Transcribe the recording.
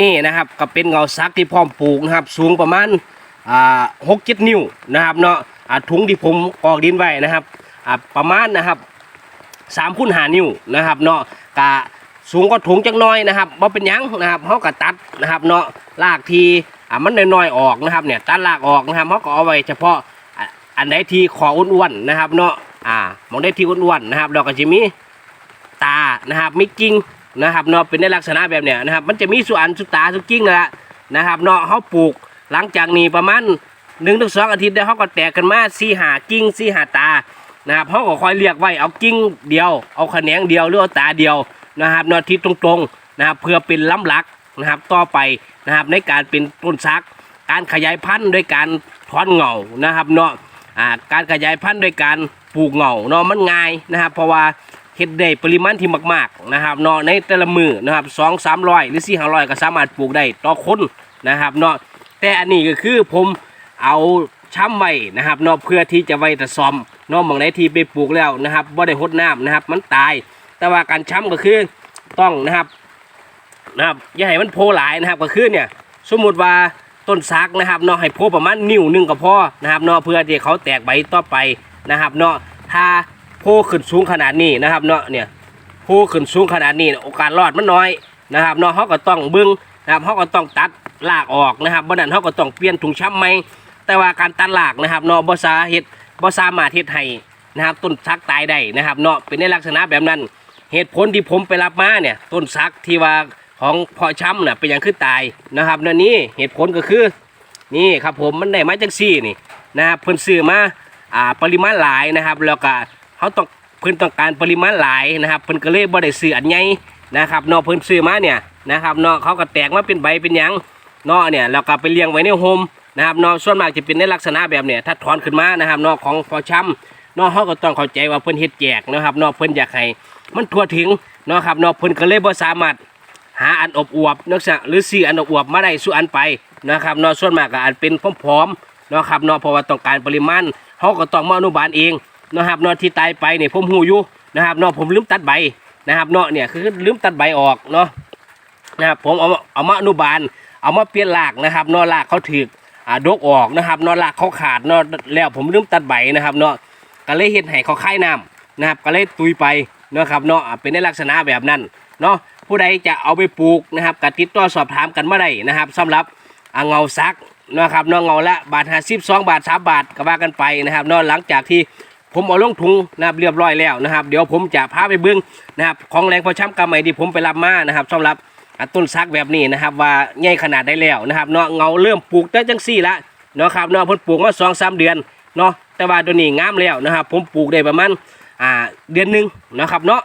นี่นะครับก็เป็นเงาซักที่พร้อมปลูกนะครับ สูงประมาณอ่าหกเจ็ดนิ้วนะครับเนาะอ่าถุงที่ผมกอกดินไว้นะครับอ่าประมาณนะครับสามคูณหานิ้วนะครับเนาะกะสูงก็ถุงจักน้อยนะครับบ่เป็นยังนะครับเขาก็ตัดนะครับเนาะลากทีอ่ามันน้อยๆออกนะครับเนี่ยตัดลากออกนะครับเขาก็เอาไว้เฉพาะอะอันใดที่คออ้วนๆนะครับเนาะอ่ามองได้ที่อ้วนๆนะครับเราก็จะมีตานะครับมีกิ่ง นะครับเนาะเป็นในลักษณะแบบเนี้ยนะครับ มันจะมีส่วนสุตาสุกิ่งนั่นแหละนะครับเนาะเขาปลูกหลังจากนี้ประมาณหนึ่งถึงสองอาทิตย์แล้วเขาก็แตกกันมาสี่หากิ่งสี่หาตานะครับเขาก็คอยเรียกไว้เอากิ่งเดียว เอาแขนงเดียวหรือเอาตาเดียวนะครับเนาะที่ตรงๆนะครับเพื่อเป็นล้ำลักนะครับต่อไปนะครับในการเป็นต้นซัก การขยายพันธุ์ด้วยการถอนเหงานะครับเนาะอ่าการขยายพันธุ์ด้วยการปลูกเหงาเนาะมันง่ายนะครับ เพราะว่า เฮ็ดได้ปริมาณที่มากๆนะครับเนาะในแต่ละมือนะครับสองสามร้อยหรือสี่ห้าร้อยก็สามารถปลูกได้ต่อคนนะครับเนาะแต่อันนี้ก็คือผมเอาช้ำไว้นะครับเนาะเพื่อที่จะไว้แต่ซ่อมเนาะหมองไหนที่ไปปลูกแล้วนะครับบ่ได้หดน้ำนะครับ มันตาย แต่ว่าการช้ำก็คือต้องนะครับนะครับอย่าให้มันโพหลายนะครับก็คือเนี่ยสมมุติว่าต้นซักนะครับเนาะให้โพประมาณนิ้วหนึ่งก็พอนะครับเนาะเพื่อที่เขาแตกใบต่อไปนะครับเนาะถ้า โพขึ้นสูงขนาดนี้นะครับเนาะเนี่ยโพขึ้นสูงขนาดนี้โอกาสรอดมันน้อยนะครับเนาะเขาก็ต้องเบิ้งนะครับเขาก็ต้องตัดรากออกนะครับบัดนั้นเขาก็ต้องเปลี่ยนถุงช้ำไหมแต่ว่าการตัดรากนะครับเนาะบ่สาเฮ็ดบ่สามารถเฮ็ดให้นะครับต้นซักตายได้นะครับเนาะเป็นในลักษณะแบบนั้น เหตุผลที่ผมไปรับมาเนี่ยต้นซักที่ว่าของเพอช้ำน่ะเป็นอย่างคือตายนะครับนั่นนี่เหตุผลก็คือนี่ครับผมมันได้มาจากซี่นี่นะครับเพิ่นซื้อมาอ่าปริมาณหลายนะครับ แล้วก็ เขาต้องเพิ่นต้องการปริมาณหลายนะครับเพิ่นก็เลยบ่ได้ซื้ออันใหญ่นะครับนาะเพิ่นซื้อมาเนี่ยนะครับนาะเขาก็แตกมาเป็นใบเป็นหยังนาะเนี่ยแล้วก็ไปเลี้ยงไว้ในโฮมนะครับนาะส่วนมากจะเป็นในลักษณะแบบเนี่ยถ้าถอนขึ้นมานะครับนาะของพอช้ำนาะเขาก็ต้องเข้าใจว่าเพิ่นเฮ็ดแจกนะครับนาะเพิ่นอยากให้มันทั่วถึงนาะครับนาะเพิ่นก็เลยบ่สามารถหาอันอบอวบนักษะหรือซื้ออันอบอวบมาได้สู้อันไปนะครับนาะส่วนมากก็อาจเป็นพร้อมๆนะครับนาะเพราะว่าต้องการปริมาณเขาก็ต้องมาอนุบาลเอง นะครับเนาะที่ตายไปเนี่ยผมหูอยู่นะครับเนาะผมลืมตัดใบนะครับเนาะเนี่ยคือลืมตัดใบออกเนาะนะครับผมเอาเอามาอนุบาล เอามาเปลี่ยนรากนะครับเนาะรากเขาถึกอ่าดกออกนะครับเนาะรากเขาขาดเนาะแล้วผมลืมตัดใบนะครับเนาะก็เลยเห็นให้เขาคายน้ำนะครับก็เลยตุยไปเนาะครับเนาะเป็นในลักษณะแบบนั้นเนาะผู้ใดจะเอาไปปลูกนะครับกติดต่อสอบถามกันเมาได้นะครับสำหรับเงาซักนะครับเนอเงาละบาทห้าสิบสองบาทสามบาทก็ว่ากันไปนะครับเนอหลังจากที่ ผมเอาลงถุงนะครับเรียบร้อยแล้วนะครับ เดี๋ยวผมจะพาไปเบื้องนะครับของแรงพอช้ำกำใหม่ที่ผมไปรับมานะครับสำหรับต้นซักแบบนี้นะครับ ว่าใหญ่ขนาดได้แล้วนะครับเนาะเงาเริ่มปลูกได้จังซี่ละเนาะครับเนาะเพิ่นปลูกมาสองสามเดือนเนาะแต่ว่าตัวนี้งามแล้วนะครับ ผมปลูกได้ประมาณอ่าเดือนหนึ่งนะครับเนาะ